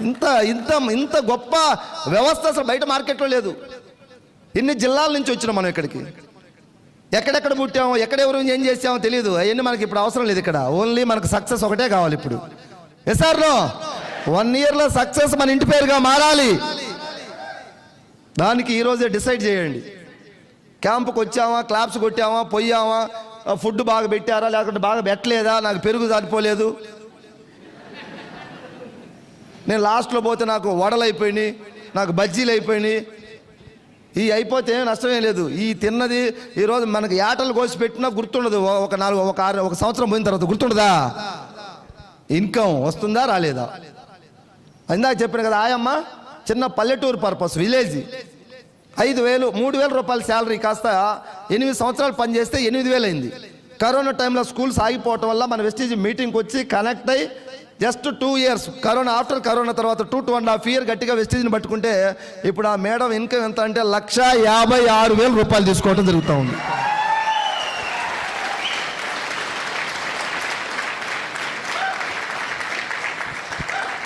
ఇంత ఇంత ఇంత గొప్ప వ్యవస్థ అసలు బయట మార్కెట్లో లేదు. ఇన్ని జిల్లాల నుంచి వచ్చినాం మనం ఇక్కడికి. ఎక్కడెక్కడ పుట్టాము ఎక్కడెవరు ఏం చేసామో తెలియదు అవన్నీ మనకి ఇప్పుడు అవసరం లేదు ఇక్కడ. ఓన్లీ మనకు సక్సెస్ ఒకటే కావాలి ఇప్పుడు. ఎస్ఆర్లో వన్ ఇయర్లో సక్సెస్ మన ఇంటి పేరుగా మారాలి. దానికి ఈరోజే డిసైడ్ చేయండి. క్యాంపుకి వచ్చామా క్లాప్స్ కొట్టామా పోయామా ఫుడ్ బాగా పెట్టారా లేకుంటే బాగా పెట్టలేదా నాకు పెరుగు సరిపోలేదు. నేను లాస్ట్లో పోతే నాకు వడలు అయిపోయినాయి నాకు బజ్జీలు అయిపోయినాయి. ఈ అయిపోతే ఏం నష్టమేం లేదు. ఈ తిన్నది ఈరోజు మనకి ఏటలు కోసి పెట్టినా గుర్తుండదు. ఒక నాలుగు ఒక ఆరు ఒక సంవత్సరం పోయిన తర్వాత గుర్తుండదా? ఇన్కమ్ వస్తుందా రాలేదా? ఇందాక చెప్పిన కదా ఆయమ్మ చిన్న పల్లెటూరు పర్పస్ విలేజ్. ఐదు వేలు మూడు వేల రూపాయల శాలరీ కాస్త ఎనిమిది సంవత్సరాలు పనిచేస్తే ఎనిమిది వేలు అయింది. కరోనా టైంలో స్కూల్స్ ఆగిపోవటం వల్ల మన వెస్టీజ్ మీటింగ్కి వచ్చి కనెక్ట్ అయ్యి just two years corona after corona తర్వాత two two and half year గట్టిగా వెస్టేజ్ని పట్టుకుంటే ఇప్పుడు ఆ మేడం ఇన్కమ్ ఎంత అంటే లక్ష యాభై ఆరు వేల రూపాయలు తీసుకోవడం జరుగుతూ ఉంది.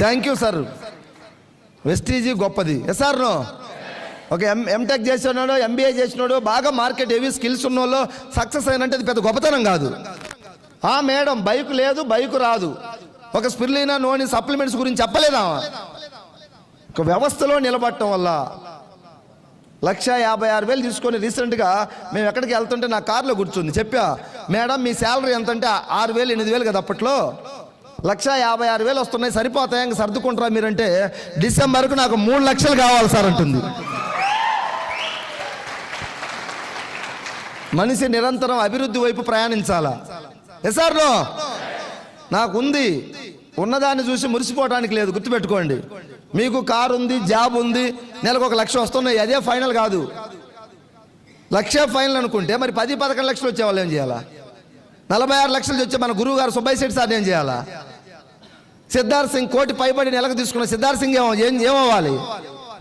థ్యాంక్ యూ సార్ వెస్టీజీ గొప్పది. ఎస్ సార్ నో ఒక ఎం ఎంటెక్ చేసినాడు ఎంబీఏ చేసినాడు బాగా మార్కెట్ ఏవి స్కిల్స్ ఉన్నోళ్ళు సక్సెస్ అయినంటే అది పెద్ద గొప్పతనం కాదు. ఆ మేడం బైక్ లేదు బైక్ రాదు. ఒక స్పిర్లీనా నోని సప్లిమెంట్స్ గురించి చెప్పలేదా? ఒక వ్యవస్థలో నిలబడటం వల్ల లక్ష యాభై ఆరు వేలు తీసుకొని రీసెంట్గా మేము ఎక్కడికి వెళ్తుంటే నా కార్లో కూర్చుంది. చెప్పా మేడం మీ శాలరీ ఎంత అంటే ఆరు వేలు ఎనిమిది వేలు కదా అప్పట్లో? లక్ష యాభై ఆరు వేలు వస్తున్నాయి సరిపోతాయి? ఇంక సర్దుకుంటారా మీరంటే డిసెంబర్కు నాకు మూడు లక్షలు కావాలి సార్ అంటుంది. మనిషి నిరంతరం అభివృద్ధి వైపు ప్రయాణించాలా? Yes sir no? నాకుంది. ఉన్నదాన్ని చూసి మురిసిపోవడానికి లేదు గుర్తుపెట్టుకోండి. మీకు కారు ఉంది జాబ్ ఉంది నెలకు ఒక లక్ష వస్తున్నాయి అదే ఫైనల్ కాదు. లక్ష ఫైనల్ అనుకుంటే మరి పది పదకొండు లక్షలు వచ్చే వాళ్ళు ఏం చేయాలా? నలభై ఆరు లక్షలు వచ్చే మన గురువు గారు సుబ్బయ్య శెట్టి సార్ ఏం చేయాలా? సిద్ధార్థ్ సింగ్ కోటి పైబడి నెలకు తీసుకున్న సిద్ధార్థ్ సింగ్ ఏమో ఏం ఏమవ్వాలి?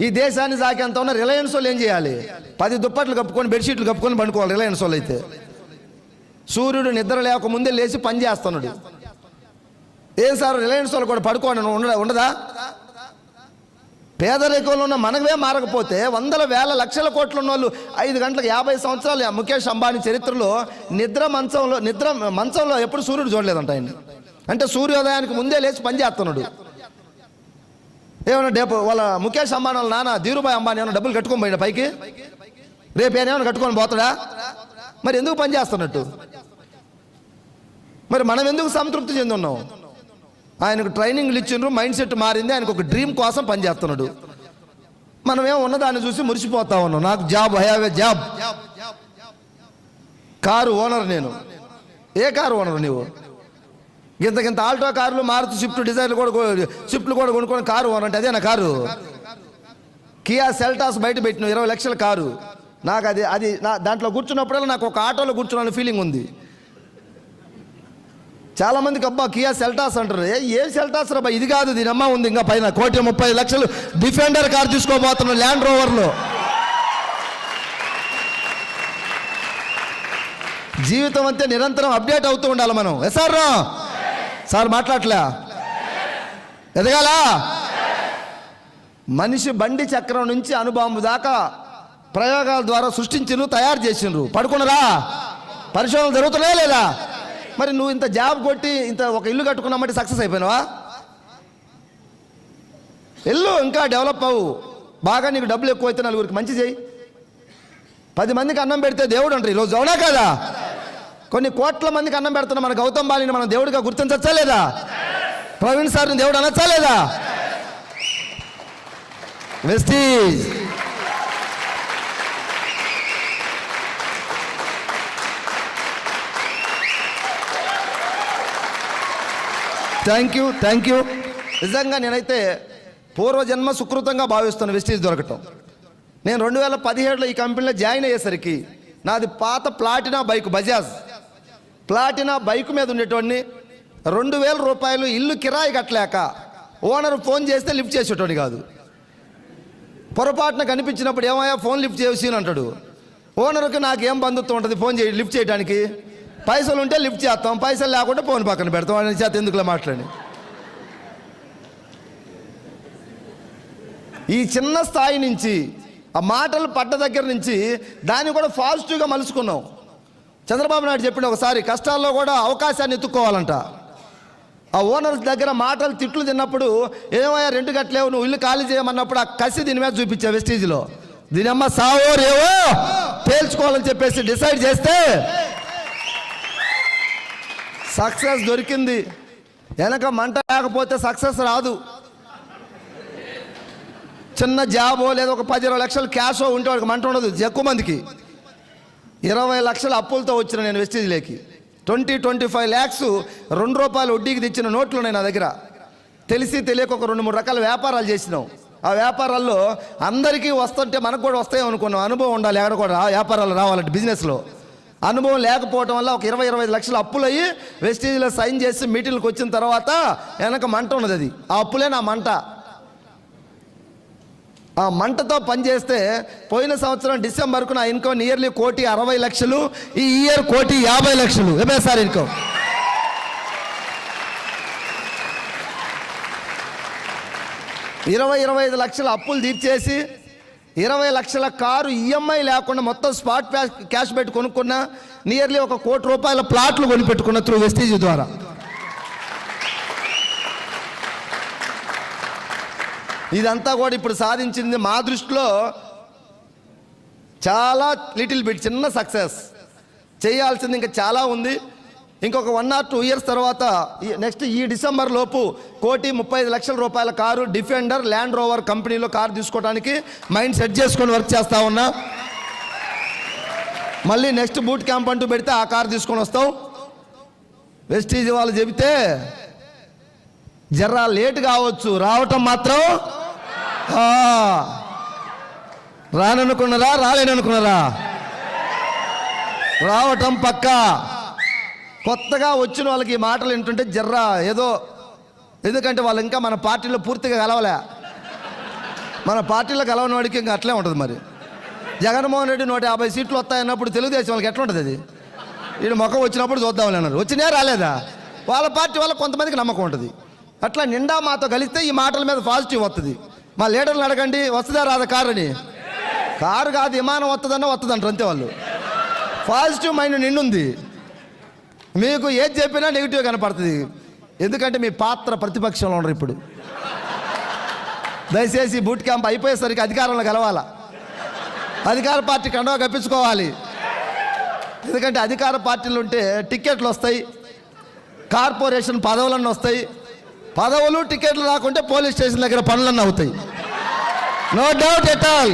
ఈ దేశాన్ని సాకేంత ఉన్న రిలయన్స్ వాళ్ళు ఏం చేయాలి? పది దుప్పట్లు కప్పుకొని బెడ్షీట్లు కప్పుకొని పండుకోవాలి రిలయన్స్ వాళ్ళు అయితే సూర్యుడు నిద్ర లేకముందే లేచి పని చేస్తున్నాడు. ఏం సార్ రిలయన్స్ వాళ్ళు కూడా పడుకోండి ఉండదా ఉండదా? పేదరికంలో ఉన్న మనమే మారకపోతే వందల వేల లక్షల కోట్లు ఉన్న వాళ్ళు ఐదు గంటలకు యాభై సంవత్సరాలు ముఖేష్ అంబానీ చరిత్రలో నిద్ర మంచంలో నిద్ర మంచంలో ఎప్పుడు సూర్యుడు చూడలేదంట ఆయన అంటే సూర్యోదయానికి ముందే లేచి పని చేస్తున్నాడు. ఏమన్నా డేపు వాళ్ళ ముఖేష్ అంబానీ వాళ్ళ నాన్న ధీరుభాయ్ అంబానీ ఏమైనా డబ్బులు కట్టుకొని పోయిన పైకి? రేపు ఏమైనా కట్టుకొని పోతాడా? మరి ఎందుకు పని చేస్తున్నట్టు? మరి మనం ఎందుకు సంతృప్తి చెంది ఉన్నాం ఆయనకు ట్రైనింగ్లు ఇచ్చిండ్రు మైండ్ సెట్ మారింది ఆయనకు ఒక డ్రీమ్ కోసం పనిచేస్తున్నాడు. మనమేం ఉన్నదాన్ని చూసి మురిసిపోతా ఉన్నాం. నాకు job I have a job car owner నేను. ఏ కారు ఓనర్ నీవు? ఇంతకింత ఆల్టో కార్లు మారుతు స్విఫ్ట్ డిజైన్లు కూడా స్విఫ్ట్లు కూడా కొనుక్కొని కారు ఓనర్ అంటే అదే నా కారు? కియా సెల్టాస్ బయట పెట్టిన ఇరవై లక్షల కారు. నాకు అది అది నా దాంట్లో కూర్చున్నప్పుడల్లా నాకు ఒక ఆటోలో కూర్చున్న ఫీలింగ్ ఉంది. చాలా మందికి అబ్బా కియా సెల్టాస్ అంటారు. ఏ ఏం సెల్టాస్ రా ఇది కాదు దీని అమ్మ ఉంది ఇంకా పైన. కోటి ముప్పై లక్షలు డిఫెండర్ కార్ తీసుకోబోతున్నాం ల్యాండ్ రోవర్లో జీవితం అంతే నిరంతరం అప్డేట్ అవుతూ ఉండాలి మనం. ఎస్ఆర్ సార్ మాట్లాడలే ఎదగాల? మనిషి బండి చక్రం నుంచి అనుభవం దాకా ప్రయోగాల ద్వారా సృష్టించిండ్రు తయారు చేసిండ్రు పడుకున్నరా? పరిశోధనలు జరుగుతున్నాయా లేదా? మరి నువ్వు ఇంత జాబ్ కొట్టి ఇంత ఒక ఇల్లు కట్టుకున్నామంటే సక్సెస్ అయిపోయినావా? ఇల్లు ఇంకా డెవలప్ అవ్వు. బాగా నీకు డబ్బులు ఎక్కువ అయితే నలుగురికి మంచి చేయి. పది మందికి అన్నం పెడితే దేవుడు అంటారు ఈరోజు. అవునా కదా? కొన్ని కోట్ల మందికి అన్నం పెడుతున్న మన గౌతమ్ బాలిని మనం దేవుడిగా గుర్తించచ్చా లేదా? ప్రవీణ్ సార్ని దేవుడు అనొచ్చా లేదా? Vestige thank you thank you. నిజంగా నేనైతే పూర్వజన్మ సుకృతంగా భావిస్తాను వెస్టీజ్ దొరకటం. నేను రెండు వేల పదిహేడులో ఈ కంపెనీలో జాయిన్ అయ్యేసరికి నాది పాత Platina bike Bajaj. Platina bike మీద ఉండేటోడిని రెండు వేల రూపాయలు ఇల్లు కిరాయి కట్టలేక ఓనర్ ఫోన్ చేస్తే లిఫ్ట్ చేసేటోడి కాదు. పొరపాటున కనిపించినప్పుడు ఏమయ్యా ఫోన్ లిఫ్ట్ చేసి అంటాడు. ఓనర్కి నాకు ఏం బంధుత్వం ఉంటుంది ఫోన్ చేయి లిఫ్ట్ చేయడానికి పైసలు ఉంటే లిఫ్ట్ చేస్తాం పైసలు లేకుంటే ఫోన్ పక్కన పెడతాం. అని చేత ఎందుకులా మాట్లాడి? ఈ చిన్న స్థాయి నుంచి ఆ మాటలు పడ్డ దగ్గర నుంచి దాన్ని కూడా పాజిటివ్గా మలుచుకున్నాం. చంద్రబాబు నాయుడు చెప్పిన ఒకసారి కష్టాల్లో కూడా అవకాశాన్ని ఎత్తుక్కోవాలంట. ఆ ఓనర్ దగ్గర మాటలు తిట్లు తిన్నప్పుడు ఏమయ్యా రెండు గట్లేవు నువ్వు ఇల్లు ఖాళీ చేయమన్నప్పుడు ఆ కసి దీని మీద చూపించా వెస్టీజ్లో. దీని అమ్మ సావో రేవో తేల్చుకోవాలని చెప్పేసి డిసైడ్ చేస్తే సక్సెస్ దొరికింది. వెనక మంట లేకపోతే సక్సెస్ రాదు. చిన్న జాబో లేదా ఒక పది ఇరవై లక్షలు క్యాషో ఉంటే వాడికి మంట ఉండదు ఎక్కువ మందికి. ఇరవై లక్షల అప్పులతో వచ్చిన నేను వెస్టేజ్లోకి. ట్వంటీ ట్వంటీ ఫైవ్ ల్యాక్స్ రెండు రూపాయలు వడ్డీకి తెచ్చిన నోట్లు ఉన్నాయి నా దగ్గర. తెలిసి తెలియక ఒక రెండు మూడు రకాల వ్యాపారాలు చేసినాం. ఆ వ్యాపారాల్లో అందరికీ వస్తుంటే మనకు కూడా వస్తాయి అనుకున్నాం అనుభవం ఉండాలి ఎక్కడ కూడా వ్యాపారాలు రావాలంటే బిజినెస్లో అనుభవం లేకపోవడం వల్ల ఒక ఇరవై ఇరవై ఐదు లక్షలు అప్పులయ్యి వెస్టేజ్లో సైన్ చేసి మీటింగ్కి వచ్చిన తర్వాత వెనక మంట ఉన్నది అది. ఆ అప్పులే నా మంట. ఆ మంటతో పనిచేస్తే పోయిన సంవత్సరం డిసెంబర్కు నా ఇన్కమ్ నియర్లీ కోటి అరవై లక్షలు ఈ ఇయర్ కోటి యాభై లక్షలు. MSR income? ఇరవై ఇరవై ఐదు లక్షల అప్పులు తీర్చేసి ఇరవై లక్షల కారు ఈఎంఐ లేకుండా మొత్తం స్పాట్ క్యాష్ పెట్టి కొనుక్కున్న నియర్లీ ఒక కోటి రూపాయల ప్లాట్లు కొనిపెట్టుకున్న త్రూ వెస్టీజ్ ద్వారా. ఇదంతా కూడా ఇప్పుడు సాధించింది మా దృష్టిలో చాలా లిటిల్ బిట్ చిన్న సక్సెస్. చేయాల్సింది ఇంకా చాలా ఉంది. ఇంకొక వన్ ఆర్ టూ ఇయర్స్ తర్వాత నెక్స్ట్ ఈ డిసెంబర్ లోపు కోటి ముప్పై ఐదు లక్షల రూపాయల కారు డిఫెండర్ ల్యాండ్ రోవర్ కంపెనీలో కారు తీసుకోవడానికి మైండ్ సెట్ చేసుకొని వర్క్ చేస్తా ఉన్నా. మళ్ళీ నెక్స్ట్ బూట్ క్యాంప్ అంటూ పెడితే ఆ కారు తీసుకొని వస్తాం. వెస్టీజ్ వాళ్ళు చెబితే జర్రా లేట్ కావచ్చు రావటం మాత్రం రాననుకున్నారా రాలేననుకున్నారా? రావటం పక్కా. కొత్తగా వచ్చిన వాళ్ళకి ఈ మాటలు వింటుంటే జర్రా ఏదో ఎందుకంటే వాళ్ళు ఇంకా మన పార్టీలో పూర్తిగా కలవలే. మన పార్టీలో కలవని వాడికి ఇంకా అట్లే ఉంటుంది మరి. జగన్మోహన్ రెడ్డి నూట యాభై సీట్లు వస్తాయన్నప్పుడు తెలుగుదేశం వాళ్ళకి ఎట్లా ఉంటుంది అది? వీడు ముఖం వచ్చినప్పుడు చూద్దామని అన్నారు వచ్చినా రాలేదా? వాళ్ళ పార్టీ వల్ల కొంతమందికి నమ్మకం ఉంటుంది. అట్లా నిండా మాతో కలిస్తే ఈ మాటల మీద పాజిటివ్ వస్తుంది మా లీడర్లు అడగండి వస్తుందా రాదా కారు అని? కారు కాదు విమానం వస్తుందన్నా వస్తుందంటారు అంతే వాళ్ళు. పాజిటివ్ మైండ్ నిండుంది. మీకు ఏది చెప్పినా నెగిటివ్ కనపడుతుంది. ఎందుకంటే మీ పాత్ర ప్రతిపక్షంలో ఉండరు ఇప్పుడు. దయచేసి బూట్ క్యాంప్ అయిపోయేసరికి అధికారంలో కలవాలా? అధికార పార్టీ కండవ కప్పించుకోవాలి. ఎందుకంటే అధికార పార్టీలు ఉంటే టిక్కెట్లు వస్తాయి కార్పొరేషన్ పదవులన్నీ వస్తాయి. పదవులు టికెట్లు రాకుంటే పోలీస్ స్టేషన్ దగ్గర పనులన్నీ అవుతాయి. No doubt at all